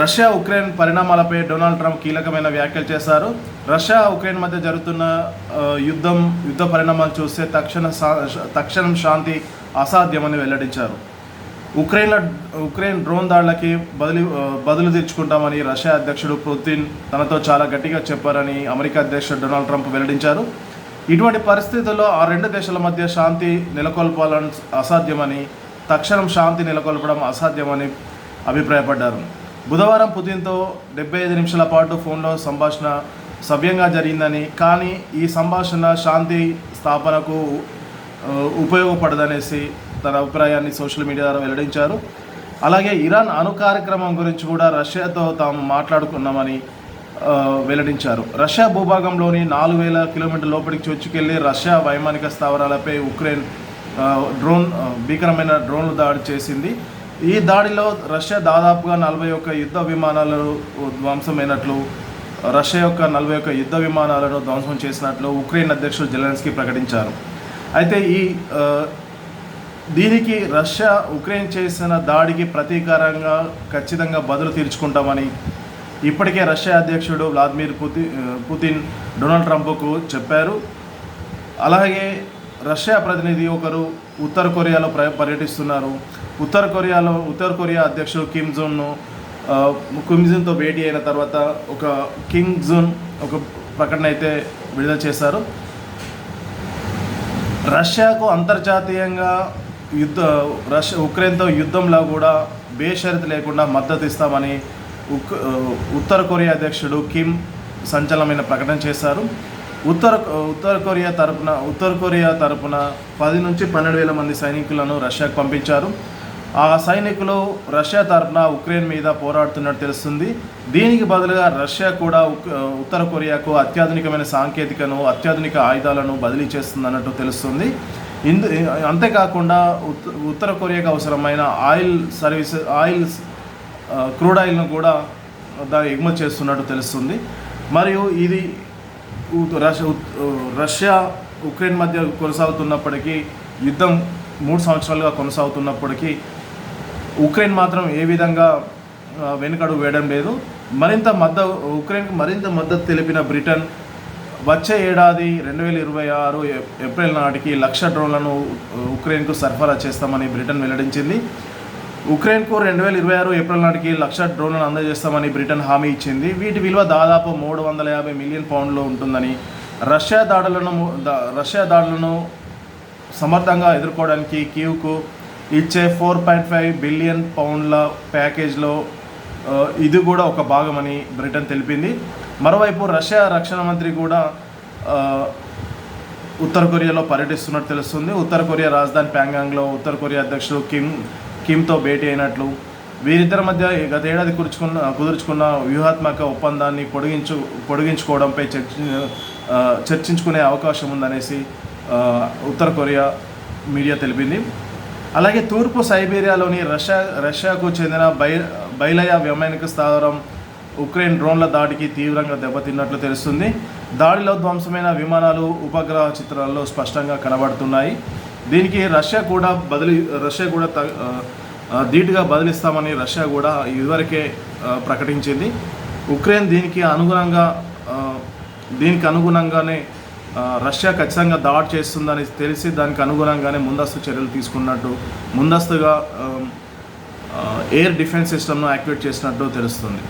Russia Ukraine పరిణామాలపై Donald Trump కీలకమైన వ్యాఖ్యలు చేశారు. రష్యా ఉక్రెయిన్ మధ్య జరుగుతున్న యుద్ధం యుద్ధ పరిణామాలు చూస్తే తక్షణ తక్షణం శాంతి అసాధ్యమని వెల్లడించారు. ఉక్రెయిన్లో ఉక్రెయిన్ డ్రోన్ దాడులకి బదులు బదులు తెచ్చుకుంటామని రష్యా అధ్యక్షుడు పుతిన్ తనతో చాలా గట్టిగా చెప్పారని అమెరికా అధ్యక్షుడు డొనాల్డ్ ట్రంప్ వెల్లడించారు. ఇటువంటి పరిస్థితుల్లో ఆ రెండు దేశాల మధ్య శాంతి నెలకొల్పాలని అసాధ్యమని తక్షణం శాంతి నెలకొల్పడం అసాధ్యమని అభిప్రాయపడ్డారు. బుధవారం పుతిన్తో డెబ్బై ఐదు నిమిషాల పాటు ఫోన్లో సంభాషణ సవ్యంగా జరిగిందని కానీ ఈ సంభాషణ శాంతి స్థాపనకు ఉపయోగపడదనేసి తన అభిప్రాయాన్ని సోషల్ మీడియా ద్వారా వెల్లడించారు. అలాగే ఇరాన్ అణు కార్యక్రమం గురించి కూడా రష్యాతో తాము మాట్లాడుకున్నామని వెల్లడించారు. రష్యా భూభాగంలోని నాలుగు వేల కిలోమీటర్ల లోపలికి చొచ్చుకెళ్ళి రష్యా వైమానిక స్థావరాలపై ఉక్రెయిన్ డ్రోన్ భీకరమైన డ్రోన్లు దాడి చేసింది. ఈ దాడిలో రష్యా దాదాపుగా నలభై ఒక్క యుద్ధ విమానాలను ధ్వంసమైనట్లు రష్యా యొక్క నలభై ఒక్క యుద్ధ విమానాలను ధ్వంసం చేసినట్లు ఉక్రెయిన్ అధ్యక్షుడు జెలెన్స్కీ ప్రకటించారు. అయితే ఈ దీనికి రష్యా ఉక్రెయిన్ చేసిన దాడికి ప్రతీకారంగా ఖచ్చితంగా బదులు తీర్చుకుంటామని ఇప్పటికే రష్యా అధ్యక్షుడు వ్లాదిమిర్ పుతిన్ పుతిన్ డొనాల్డ్ ట్రంప్కు చెప్పారు. అలాగే రష్యా ప్రతినిధి ఒకరు ఉత్తర కొరియాలో పర్యటిస్తున్నారు. ఉత్తర కొరియాలో ఉత్తర కొరియా అధ్యక్షుడు కిమ్ జోన్ను కిమ్ జోన్తో భేటీ అయిన తర్వాత ఒక కింగ్ జోన్ ఒక ప్రకటన అయితే విడుదల చేశారు. రష్యాకు అంతర్జాతీయంగా యుద్ధ రష్యా ఉక్రెయిన్తో యుద్ధంలో కూడా బేషరత్ లేకుండా మద్దతు ఇస్తామని ఉక్ ఉత్తర కొరియా అధ్యక్షుడు కిమ్ సంచలనమైన ప్రకటన చేశారు. ఉత్తర ఉత్తర కొరియా తరపున ఉత్తర కొరియా తరపున పది నుంచి పన్నెండు వేల మంది సైనికులను రష్యాకు పంపించారు. ఆ సైనికులు రష్యా తరఫున ఉక్రెయిన్ మీద పోరాడుతున్నట్టు తెలుస్తుంది. దీనికి బదులుగా రష్యా కూడా ఉత్తర కొరియాకు అత్యాధునికమైన సాంకేతికను అత్యాధునిక ఆయుధాలను బదిలీ చేస్తుందన్నట్టు తెలుస్తుంది. ఇందు అంతేకాకుండా ఉత్తర కొరియాకు అవసరమైన ఆయిల్ సర్వీస్ ఆయిల్ క్రూడ్ ఆయిల్ను కూడా దాన్ని ఎగుమతి చేస్తున్నట్టు తెలుస్తుంది. మరియు ఇది రష్యా ఉక్రెయిన్ మధ్య కొనసాగుతున్నప్పటికీ యుద్ధం మూడు సంవత్సరాలుగా కొనసాగుతున్నప్పటికీ ఉక్రెయిన్ మాత్రం ఏ విధంగా వెనుకడు వెనుకడుగు వేయడం లేదు. మరింత మద్దతు ఉక్రెయిన్కి మరింత మద్దతు తెలిపిన బ్రిటన్ వచ్చే ఏడాది రెండు వేల ఇరవై ఆరు ఏప్రిల్ నాటికి లక్ష డ్రోన్లను ఉక్రెయిన్కు సరఫరా చేస్తామని బ్రిటన్ వెల్లడించింది. ఉక్రెయిన్కు రెండు వేల ఇరవై ఆరు ఏప్రిల్ నాటికి లక్ష డ్రోన్లను అందజేస్తామని బ్రిటన్ హామీ ఇచ్చింది. వీటి విలువ దాదాపు మూడు వందల యాభై మిలియన్ పౌండ్లు ఉంటుందని రష్యా దాడులను రష్యా దాడులను సమర్థంగా ఎదుర్కోవడానికి కీవ్కు ఇచ్చే ఫోర్ పాయింట్ ఫైవ్ బిలియన్ పౌండ్ల ప్యాకేజ్లో ఇది కూడా ఒక భాగమని బ్రిటన్ తెలిపింది. మరోవైపు రష్యా రక్షణ మంత్రి కూడా ఉత్తర కొరియాలో పర్యటిస్తున్నట్టు తెలుస్తుంది. ఉత్తర కొరియా రాజధాని ప్యాంగాంగ్లో ఉత్తర కొరియా అధ్యక్షుడు కిమ్ కిమ్తో భేటీ అయినట్లు. వీరిద్దరి మధ్య గత ఏడాది కుదుర్చుకున్న కుదుర్చుకున్న వ్యూహాత్మక ఒప్పందాన్ని పొడిగించు పొడిగించుకోవడంపై చర్చ చర్చించుకునే అవకాశం ఉందనేసి ఉత్తర కొరియా మీడియా తెలిపింది. అలాగే తూర్పు సైబీరియాలోని రష్యా రష్యాకు చెందిన బై బైలయ వైమానిక స్థావరం ఉక్రెయిన్ డ్రోన్ల దాడికి తీవ్రంగా దెబ్బతిన్నట్లు తెలుస్తుంది. దాడిలో ధ్వంసమైన విమానాలు ఉపగ్రహ చిత్రాల్లో స్పష్టంగా కనబడుతున్నాయి. దీనికి రష్యా కూడా బదిలీ రష్యా కూడా త- ధీటుగా బదిలిస్తామని రష్యా కూడా ఇదివరకే ప్రకటించింది. ఉక్రెయిన్ దీనికి అనుగుణంగా దీనికి అనుగుణంగానే రష్యా ఖచ్చితంగా దాడి చేస్తుందని తెలిసి దానికి అనుగుణంగానే ముందస్తు చర్యలు తీసుకున్నట్టు ముందస్తుగా ఎయిర్ డిఫెన్స్ సిస్టమ్ను యాక్టివేట్ చేసినట్టు తెలుస్తుంది.